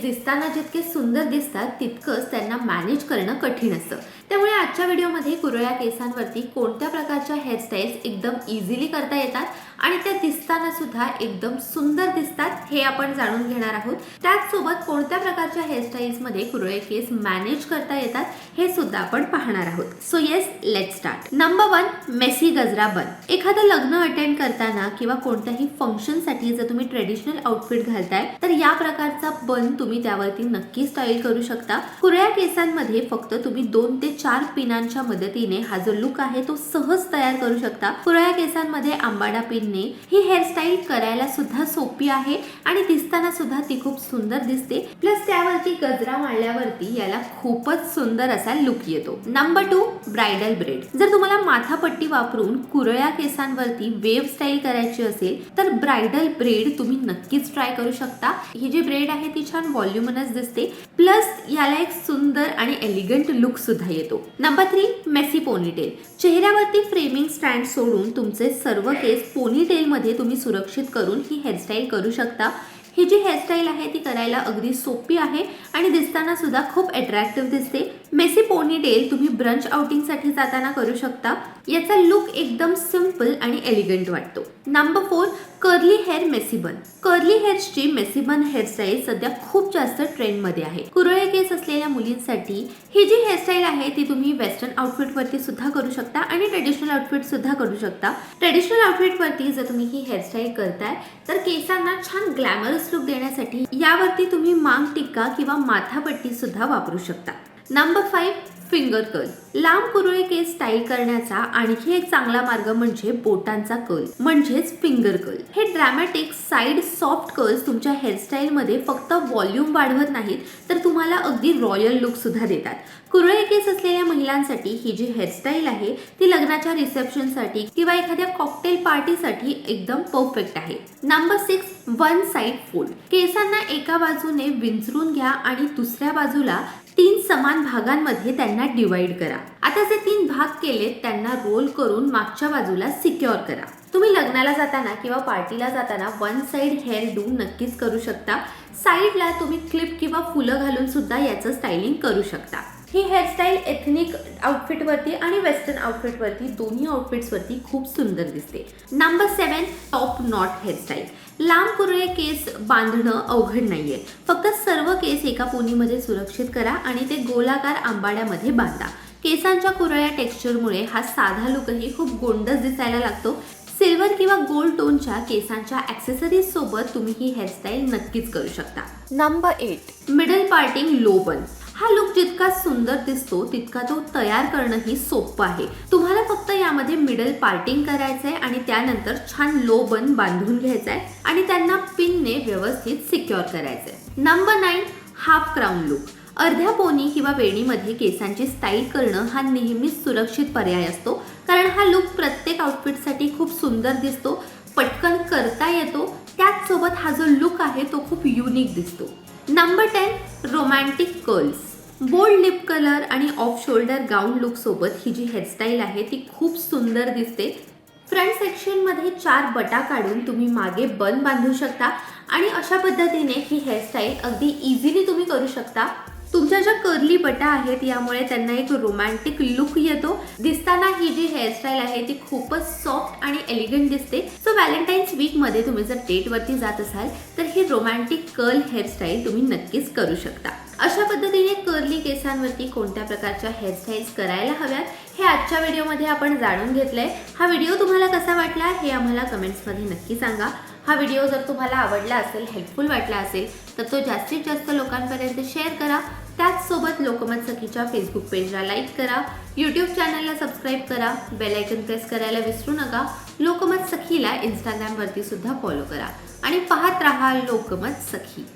दिसताना जितके सुंदर दिसतात तितकंच त्यांना मॅनेज करणं कठीण असतं. त्यामुळे आजच्या व्हिडिओमध्ये कुरळ्या केसांवरती कोणत्या प्रकारच्या हेअरस्टाईल्स एकदम इझिली करता येतात? आणि त्या दिसताना सुद्धा एकदम सुंदर दिसतात हे आपण जाणून घेणार आहोत. त्याचसोबत कोणत्या प्रकारच्या हेअरस्टाईल्समध्ये कुरळे केस मॅनेज करता येतात हे सुद्धा आपण पाहणार आहोत. So yes let start number one messy gajra bun एखादं लग्न अटेंड करताना किंवा कोणत्याही फंक्शनसाठी जर तुम्ही ट्रेडिशनल आउटफिट घालताय तर या प्रकारचा बन तुम्ही त्यावरती नक्की स्टाईल करू शकता. कुरळ्या केसांमध्ये फक्त तुम्ही दोन ते चार पिनांच्या मदतीने हा जो लुक आहे तो सहज तयार करू शकता. कुरळ्या केसांमध्ये आंबाडा पिन पद्धतीने ही हेअरस्टाईल करायला सुद्धा सोपी आहे आणि दिसताना सुद्धा ती खूप सुंदर दिसते. प्लस त्यावरती गजरा मारल्यावरती याला खूपच सुंदर असा लुक येतो. नंबर टू ब्रायडल ब्रेड जर तुम्हाला माथापट्टी वापरून कुरळ्या केसांवरती वेव्ह स्टाईल करायची असेल तर ब्रायडल ब्रेड तुम्ही नक्कीच ट्राय करू शकता. ही जी ब्रेड आहे ती छान व्हॉल्युमनच दिसते. प्लस याला एक सुंदर आणि एलिगंट लुक सुद्धा येतो. नंबर थ्री मेसी पोनीटेल चेहऱ्यावरती फ्रेमिंग स्टँड सोडून तुमचे सर्व केस पोनीटेल तुम्ही सुरक्षित करून ही हेअरस्टाईल करू शकता. ही जी हेअरस्टाईल आहे ती करायला अगदी सोपी आहे. आणि दिसताना सुद्धा खूप अट्रॅक्टिव्ह दिसते. मेसी पोनीटेल तुम्ही ब्रंच आउटिंगसाठी जाताना करू शकता. याचा लुक एकदम सिंपल आणि एलिगंट वाटतो. Number four curly hair messy bun curly हेअर्सची messy bun hairstyle सध्या खूप जास्त ट्रेंडमध्ये आहे. कुरळे केस असलेल्या मुलींसाठी ही जी हेअरस्टाईल आहे ती तुम्ही वेस्टर्न आउटफिटवरती सुद्धा करू शकता आणि ट्रेडिशनल आउटफिट सुद्धा करू शकता. ट्रेडिशनल आउटफिटवरती जर तुम्ही ही हेअरस्टाईल करताय तर केसांना छान ग्लॅमरस लुक देण्यासाठी यावरती तुम्ही मांग टिक्का किंवा माथापट्टी सुद्धा वापरू शकता. नंबर फाईव्ह फिंगर कर्ल लांब कुरळे केस स्टाईल करण्याचा आणखी एक चांगला मार्ग म्हणजे बोटांचा कर्ल म्हणजेच फिंगर कर्ल हे ड्रॅमॅटिक साईड सॉफ्ट कर्ल्स तुमच्या हेअरस्टाईलमध्ये फक्त व्हॉल्यूम वाढवत नाहीत तर तुम्हाला अगदी रॉयल लुक सुद्धा देतात. कुरळे केस असलेल्या महिलांसाठी ही जी हेअरस्टाईल आहे ती लग्नाच्या रिसेप्शनसाठी किंवा एखाद्या कॉकटेल पार्टीसाठी एकदम परफेक्ट आहे. Number six one side fold केसांना एका बाजूने विंचरून घ्या आणि दुसऱ्या बाजूला तीन समान भागांमध्ये त्यांना डिवाइड करा. आता जे तीन भाग केलेत त्यांना रोल करून मागच्या बाजूला सिक्युअर करा. तुम्ही लग्नाला जाताना किंवा पार्टीला जाताना वन साईड हेअर डू नक्कीच करू शकता. साईडला तुम्ही क्लिप किंवा फुलं घालून सुद्धा याचं स्टायलिंग करू शकता. ही हेअरस्टाईल एथनिक आउटफिटवरती आणि वेस्टर्न आउटफिटवरती दोन्ही आउटफिट्सवरती खूप सुंदर दिसते. Number seven top knot hairstyle लांब कुरळे केस बांधणं अवघड नाहीये. फक्त सर्व केस एका पोनीमध्ये सुरक्षित करा आणि ते गोलाकार आंबाड्यामध्ये बांधा. केसांच्या कुरळ्या टेक्स्चरमुळे हा साधा लुकही खूप गोंडस दिसायला लागतो. सिल्वर किंवा गोल्ड टोनच्या केसांच्या ॲक्सेसरीज सोबत तुम्ही ही हेअरस्टाईल नक्कीच करू शकता. Number eight middle parting low bun हा जितका सुंदर दिसतो तितका तो तयार करणंही सोपं आहे. तुम्हाला फक्त यामध्ये मिडल पार्टिंग करायचंय आणि त्यानंतर छान लो बन बांधून घ्यायचा आहे आणि त्यांना पिनने व्यवस्थित सिक्युअर करायचंय. Number nine half crown look अर्ध्या पोनी किंवा वेणीमध्ये केसांची स्टाईल करणं हा नेहमीच सुरक्षित पर्याय असतो कारण हा लुक प्रत्येक आउटफिटसाठी खूप सुंदर दिसतो पटकन करता येतो त्याचसोबत हा जो लुक आहे तो खूप युनिक दिसतो. Number ten romantic curls bold lip colour आणि ऑफ शोल्डर गाऊन लुक सोबत ही जी हेअरस्टाईल आहे ती खूप सुंदर दिसते. फ्रंट सेक्शनमध्ये चार बटा काढून तुम्ही मागे बन बांधू शकता आणि अशा पद्धतीने ही हेअरस्टाईल अगदी इझिली तुम्ही करू शकता. तुमच्या ज्या कर्ली बटा आहेत यामुळे त्यांना एक रोमॅन्टिक लुक येतो. दिसताना ही जी हेअरस्टाईल आहे ती खूपच सॉफ्ट आणि एलिगंट दिसते. सो व्हॅलेंटाईन्स वीकमध्ये तुम्ही जर डेटवरती जात असाल तर ही रोमॅन्टिक कर्ल हेअरस्टाईल तुम्ही नक्कीच करू शकता. अशा पद्धतीने कर्ली केसांवरती कोणत्या प्रकारच्या हेअरस्टाईल्स करायला हव्यात हे आजच्या व्हिडिओमध्ये आपण जाणून घेतलंय. हा व्हिडिओ तुम्हाला कसा वाटला हे आम्हाला कमेंट्समध्ये नक्की सांगा. हा व्हिडिओ जर तुम्हाला आवडला असेल हेल्पफुल वाटला असेल तर तो जास्तीत जास्त लोकांपर्यंत शेअर करा. त्याचसोबत लोकमत सखीच्या फेसबुक पेजला लाईक करा. यूट्यूब चॅनलला सबस्क्राईब करा. बेल आयकन प्रेस करायला विसरू नका. लोकमत सखीला इंस्टाग्रामवरती सुद्धा फॉलो करा. आणि पाहत राहा लोकमत सखी.